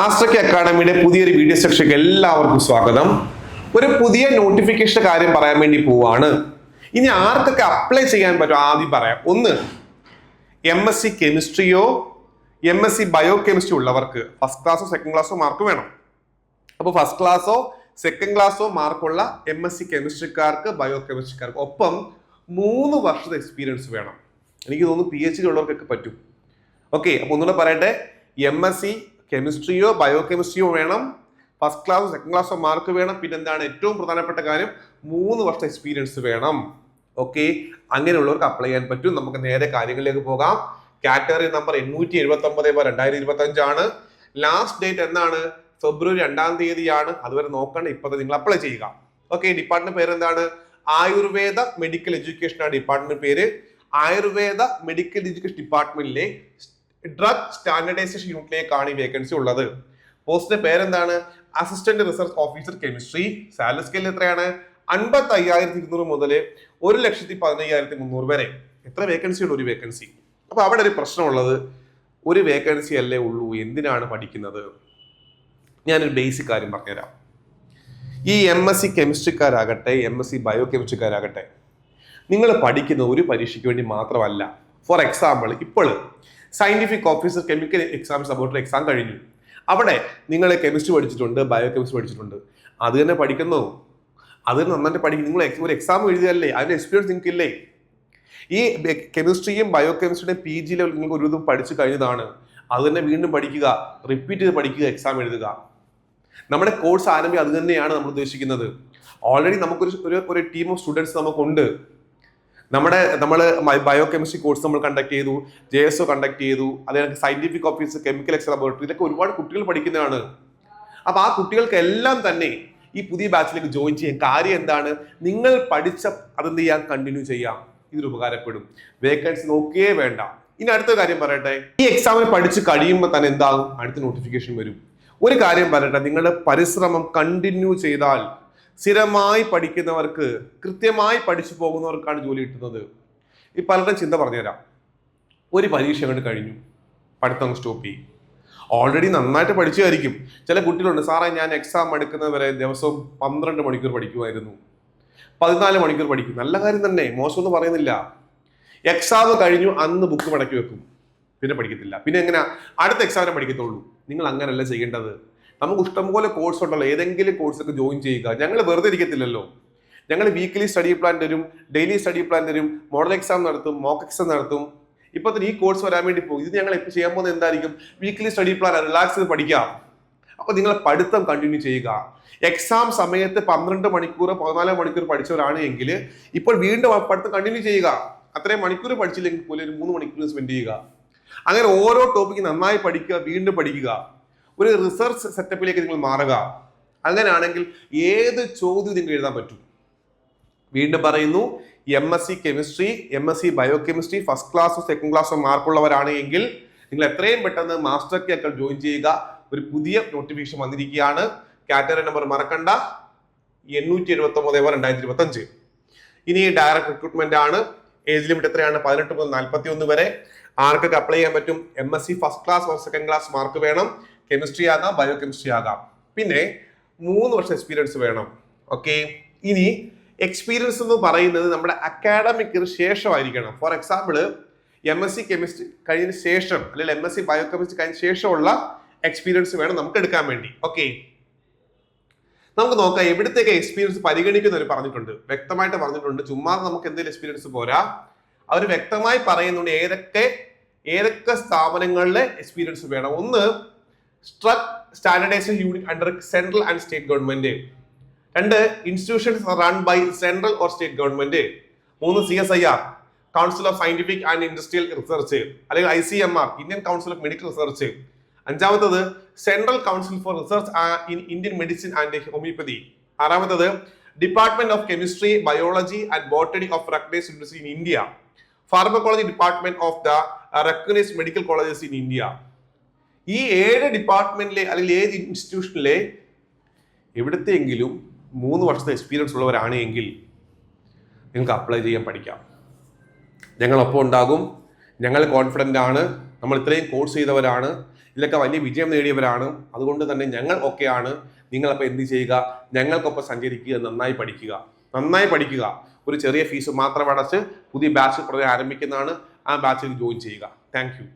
Master K അക്കാഡമിയുടെ പുതിയൊരു video സെക്ഷനിലേക്ക് എല്ലാവർക്കും സ്വാഗതം. ഒരു പുതിയ നോട്ടിഫിക്കേഷൻ കാര്യം പറയാൻ വേണ്ടി പോവാണ്. ഇനി ആർക്കൊക്കെ അപ്ലൈ ചെയ്യാൻ പറ്റും ആദ്യം പറയാം. ഒന്ന് M S C കെമിസ്ട്രിയോ M S C bio chemistry ഉള്ളവർക്ക് ഫസ്റ്റ് ക്ലാസ്സോ സെക്കൻഡ് ക്ലാസ്സോ മാർക്ക് വേണം. അപ്പോൾ ഫസ്റ്റ് ക്ലാസ്സോ സെക്കൻഡ് ക്ലാസ്സോ മാർക്കുള്ള എം എസ് സി കെമിസ്ട്രിക്കാർക്ക് ബയോ കെമിസ്ട്രിക്കാർക്ക് ഒപ്പം മൂന്ന് വർഷത്തെ എക്സ്പീരിയൻസ് വേണം. എനിക്ക് തോന്നുന്നു പി എച്ച് ഡി ഉള്ളവർക്കൊക്കെ പറ്റും. ഓക്കെ അപ്പോൾ ഒന്നുകൂടെ പറയട്ടെ. എം എസ് സി കെമിസ്ട്രിയോ ബയോ കെമിസ്ട്രിയോ വേണം. ഫസ്റ്റ് ക്ലാസ് സെക്കൻഡ് ക്ലാസ്സോ മാർക്ക് വേണം. പിന്നെ എന്താണ് ഏറ്റവും പ്രധാനപ്പെട്ട കാര്യം? മൂന്ന് വർഷത്തെ എക്സ്പീരിയൻസ് വേണം. ഓക്കെ അങ്ങനെയുള്ളവർക്ക് അപ്ലൈ ചെയ്യാൻ പറ്റും. നമുക്ക് നേരെ കാര്യങ്ങളിലേക്ക് പോകാം. കാറ്റഗറി നമ്പർ എണ്ണൂറ്റി എഴുപത്തി ഒമ്പത് രണ്ടായിരത്തി ഇരുപത്തി അഞ്ചാണ് ലാസ്റ്റ് ഡേറ്റ് എന്താണ് ഫെബ്രുവരി രണ്ടാം തീയതിയാണ്. അതുവരെ നോക്കണം ഇപ്പൊ നിങ്ങൾ അപ്ലൈ ചെയ്യുക. ഓക്കെ ഡിപ്പാർട്ട്മെന്റ് പേര് എന്താണ് ആയുർവേദ മെഡിക്കൽ എഡ്യൂക്കേഷൻ ആണ് ഡിപ്പാർട്ട്മെന്റ് പേര്. ആയുർവേദ മെഡിക്കൽ എഡ്യൂക്കേഷൻ ഡിപ്പാർട്ട്മെന്റിലെ ഡ്രഗ് സ്റ്റാൻഡർഡൈസേഷൻ യൂണിറ്റിലേക്കാണ് ഈ വേക്കൻസി ഉള്ളത്. പോസ്റ്റിന്റെ പേരെന്താണ്? Assistant research officer chemistry salary scale എത്രയാണ്? അൻപത്തി അയ്യായിരത്തി ഇരുന്നൂറ് മുതൽ ഒരു ലക്ഷത്തി പതിനയ്യായിരത്തി മുന്നൂറ് വരെ. എത്ര വേക്കൻസി ഉണ്ട് ഒരു വേക്കൻസി അപ്പൊ അവിടെ ഒരു പ്രശ്നമുള്ളത്. ഒരു വേക്കൻസി അല്ലേ ഉള്ളൂ. എന്തിനാണ് പഠിക്കുന്നത്? ഞാനൊരു ബേസിക് കാര്യം പറഞ്ഞുതരാം. ഈ എം എസ് സി കെമിസ്ട്രിക്കാരാകട്ടെ എം എസ് സി ബയോ കെമിസ്ട്രിക്കാരാകട്ടെ നിങ്ങൾ പഠിക്കുന്ന ഒരു പരീക്ഷയ്ക്ക് വേണ്ടി മാത്രമല്ല. ഫോർ എക്സാമ്പിൾ ഇപ്പോൾ scientific officer chemical exam about exam കഴിഞ്ഞു. അവിടെ നിങ്ങൾ കെമിസ്ട്രി പഠിച്ചിട്ടുണ്ട് ബയോ കെമിസ്ട്രി പഠിച്ചിട്ടുണ്ട്. അത് തന്നെ പഠിക്കുന്നു. അത് തന്നെ നന്നായിട്ട് പഠിക്കും നിങ്ങൾ ഒരു എക്സാം എഴുതിയല്ലേ അതിന്റെ എക്സ്പീരിയൻസ് നിങ്ങൾക്ക് ഇല്ലേ ഈ കെമിസ്ട്രിയും ബയോ കെമിസ്ട്രിയുടെയും പി ജി ലെവൽ നിങ്ങൾക്ക് ഒരു വിധം പഠിച്ചു കഴിഞ്ഞതാണ്. അത് തന്നെ വീണ്ടും പഠിക്കുക റിപ്പീറ്റ് ചെയ്ത് പഠിക്കുക എക്സാം എഴുതുക. നമ്മുടെ കോഴ്സ് ആരംഭിക്കുക അത് തന്നെയാണ് നമ്മൾ ഉദ്ദേശിക്കുന്നത്. ഓൾറെഡി നമുക്കൊരു ഒരു ടീം ഓഫ് സ്റ്റുഡൻസ് നമുക്കുണ്ട്. നമ്മുടെ നമ്മൾ ബയോ കെമിസ്ട്രി കോഴ്സ് നമ്മൾ കണ്ടക്ട് ചെയ്തു ജെ എസ് ഒ കണ്ടക്ട് ചെയ്തു അതേ scientific office chemical ex laboratory ഇതൊക്കെ ഒരുപാട് കുട്ടികൾ പഠിക്കുന്നതാണ്. അപ്പോൾ ആ കുട്ടികൾക്കെല്ലാം തന്നെ ഈ പുതിയ ബാച്ചിലേക്ക് ജോയിൻ ചെയ്യാൻ കാര്യം എന്താണ്? നിങ്ങൾ പഠിച്ച അതെന്ത് ചെയ്യാൻ കണ്ടിന്യൂ ചെയ്യാം. ഇതിന് ഉപകാരപ്പെടും. വേക്കൻസി നോക്കിയേ വേണ്ട. ഇനി അടുത്ത കാര്യം പറയട്ടെ. ഈ എക്സാമിന് പഠിച്ച് കഴിയുമ്പോൾ തന്നെ എന്താകും? അടുത്ത നോട്ടിഫിക്കേഷൻ വരും. ഒരു കാര്യം പറയട്ടെ. നിങ്ങളുടെ പരിശ്രമം കണ്ടിന്യൂ ചെയ്താൽ സ്ഥിരമായി പഠിക്കുന്നവർക്ക് കൃത്യമായി പഠിച്ചു പോകുന്നവർക്കാണ് ജോലി കിട്ടുന്നത്. ഈ പലരുടെ ചിന്ത പറഞ്ഞുതരാം. ഒരു പരീക്ഷ അങ്ങോട്ട് കഴിഞ്ഞു. പഠിത്തം സ്റ്റോപ്പ് ചെയ്യും. ഓൾറെഡി നന്നായിട്ട് പഠിച്ചതായിരിക്കും. ചില കുട്ടികളുണ്ട് സാറേ ഞാൻ എക്സാം എടുക്കുന്നത് വരെ ദിവസവും പന്ത്രണ്ട് മണിക്കൂർ പഠിക്കുമായിരുന്നു. പതിനാല് മണിക്കൂർ പഠിക്കും. നല്ല കാര്യം തന്നെ മോശമൊന്നും പറയുന്നില്ല. എക്സാം കഴിഞ്ഞു അന്ന് ബുക്ക് മടക്കി വെക്കും. പിന്നെ പഠിക്കത്തില്ല. പിന്നെ എങ്ങനെ? അടുത്ത എക്സാമിനെ പഠിക്കത്തുള്ളൂ. നിങ്ങൾ അങ്ങനെയല്ല ചെയ്യേണ്ടത്. നമുക്ക് ഇഷ്ടംപോലെ കോഴ്സ് ഉണ്ടല്ലോ. ഏതെങ്കിലും കോഴ്സൊക്കെ ജോയിൻ ചെയ്യുക. ഞങ്ങൾ വെറുതെ ഇരിക്കത്തില്ലല്ലോ. ഞങ്ങൾ വീക്ക്ലി സ്റ്റഡി പ്ലാൻ തരും ഡെയിലി സ്റ്റഡി പ്ലാൻ തരും മോഡൽ എക്സാം നടത്തും മോക്ക് എക്സാം നടത്തും. ഇപ്പൊ തന്നെ ഈ കോഴ്സ് വരാൻ വേണ്ടി പോകും. ഇത് ഞങ്ങൾ ഇപ്പോൾ ചെയ്യാൻ പോകുന്നത് എന്തായിരിക്കും? വീക്ക്ലി സ്റ്റഡി പ്ലാൻ റിലാക്സ് ചെയ്ത് പഠിക്കാം. അപ്പോൾ നിങ്ങൾ പഠിത്തം കണ്ടിന്യൂ ചെയ്യുക. എക്സാം സമയത്ത് പന്ത്രണ്ട് മണിക്കൂർ പതിനാല് മണിക്കൂർ പഠിച്ചവരാണ് എങ്കിൽ ഇപ്പോൾ വീണ്ടും പഠിത്തം കണ്ടിന്യൂ ചെയ്യുക. അത്രയും മണിക്കൂർ പഠിച്ചില്ലെങ്കിൽ പോലും ഒരു മൂന്ന് മണിക്കൂർ സ്പെൻഡ് ചെയ്യുക. അങ്ങനെ ഓരോ ടോപ്പിക്ക് നന്നായി പഠിക്കുക വീണ്ടും പഠിക്കുക. ഒരു റിസർച്ച് സെറ്റപ്പിലേക്ക് നിങ്ങൾ മാറുക. അങ്ങനെയാണെങ്കിൽ ഏത് ചോദ്യം നിങ്ങൾ എഴുതാൻ പറ്റും? വീണ്ടും പറയുന്നു M S C chemistry M S C bio chemistry first ക്ലാസ്സോ second ക്ലാസ്സോ മാർക്കുള്ളവരാണ് എങ്കിൽ നിങ്ങൾ എത്രയും പെട്ടെന്ന് മാസ്റ്റർ കെ അക്കൾ ജോയിൻ ചെയ്യുക. ഒരു പുതിയ നോട്ടിഫിക്കേഷൻ വന്നിരിക്കുകയാണ്. കാറ്റഗറി നമ്പർ മറക്കണ്ട. എണ്ണൂറ്റി എഴുപത്തി ഒമ്പത് രണ്ടായിരത്തി ഇരുപത്തി അഞ്ച് ഇനി ഡയറക്ട് റിക്രൂട്ട്മെന്റ് ആണ്. ഏജ് ലിമിറ്റ് എത്രയാണ്? പതിനെട്ട് മുതൽ നാൽപ്പത്തി ഒന്ന് വരെ. ആർക്കൊക്കെ അപ്ലൈ ചെയ്യാൻ പറ്റും? M S C first class or second class mark വേണം. കെമിസ്ട്രി ആകാം ബയോ കെമിസ്ട്രി ആകാം. പിന്നെ മൂന്ന് വർഷം എക്സ്പീരിയൻസ് വേണം. ഓക്കെ ഇനി എക്സ്പീരിയൻസ് എന്ന് പറയുന്നത് നമ്മുടെ അക്കാഡമിക്കിന് ശേഷമായിരിക്കണം. For example M S C chemistry കഴിഞ്ഞതിന് ശേഷം അല്ലെങ്കിൽ M S C bio chemistry കഴിഞ്ഞ ശേഷമുള്ള എക്സ്പീരിയൻസ് വേണം നമുക്ക് എടുക്കാൻ വേണ്ടി. ഓക്കെ നമുക്ക് നോക്കാം എവിടത്തേക്ക് എക്സ്പീരിയൻസ് പരിഗണിക്കുന്നവർ പറഞ്ഞിട്ടുണ്ട്. വ്യക്തമായിട്ട് പറഞ്ഞിട്ടുണ്ട്. ചുമ്മാ നമുക്ക് എന്തെങ്കിലും എക്സ്പീരിയൻസ് പോരാ. അവർ വ്യക്തമായി പറയുന്നുണ്ട് ഏതൊക്കെ ഏതൊക്കെ സ്ഥാപനങ്ങളിലെ എക്സ്പീരിയൻസ് വേണം. ഒന്ന് struck standardisation unit under central and state government രണ്ട് institutions run by central or state government മൂന്ന് C S I R council of scientific and industrial research അല്ലെങ്കിൽ I C M R Indian council of medical research അഞ്ചാമത്തത് central council for research in Indian medicine and homoeopathy ആറാമത്തത് department of chemistry biology and botany of recognise university in India pharmacology department of the recognised medical colleges in India ഈ ഏഴ് ഡിപ്പാർട്ട്മെന്റിലെ അല്ലെങ്കിൽ ഏത് ഇൻസ്റ്റിറ്റ്യൂഷനിലെ എവിടത്തെയെങ്കിലും മൂന്ന് വർഷത്തെ experience ഉള്ളവരാണ് എങ്കിൽ നിങ്ങൾക്ക് അപ്ലൈ ചെയ്യാൻ പഠിക്കാം. ഞങ്ങളൊപ്പം ഉണ്ടാകും. ഞങ്ങൾ കോൺഫിഡന്റ് ആണ്. നമ്മൾ ഇത്രയും കോഴ്സ് ചെയ്തവരാണ്. ഇതിലൊക്കെ വലിയ വിജയം നേടിയവരാണ്. അതുകൊണ്ട് തന്നെ ഞങ്ങൾ ഒക്കെയാണ് നിങ്ങളപ്പോൾ എന്ത് ചെയ്യുക? ഞങ്ങൾക്കൊപ്പം സഞ്ചരിക്കുക നന്നായി പഠിക്കുക. നന്നായി പഠിക്കുക. ഒരു ചെറിയ ഫീസ് മാത്രം അടച്ച് പുതിയ ബാച്ച് പ്രതി ആരംഭിക്കുന്നതാണ്. ആ ബാച്ചിൽ ജോയിൻ ചെയ്യുക. താങ്ക്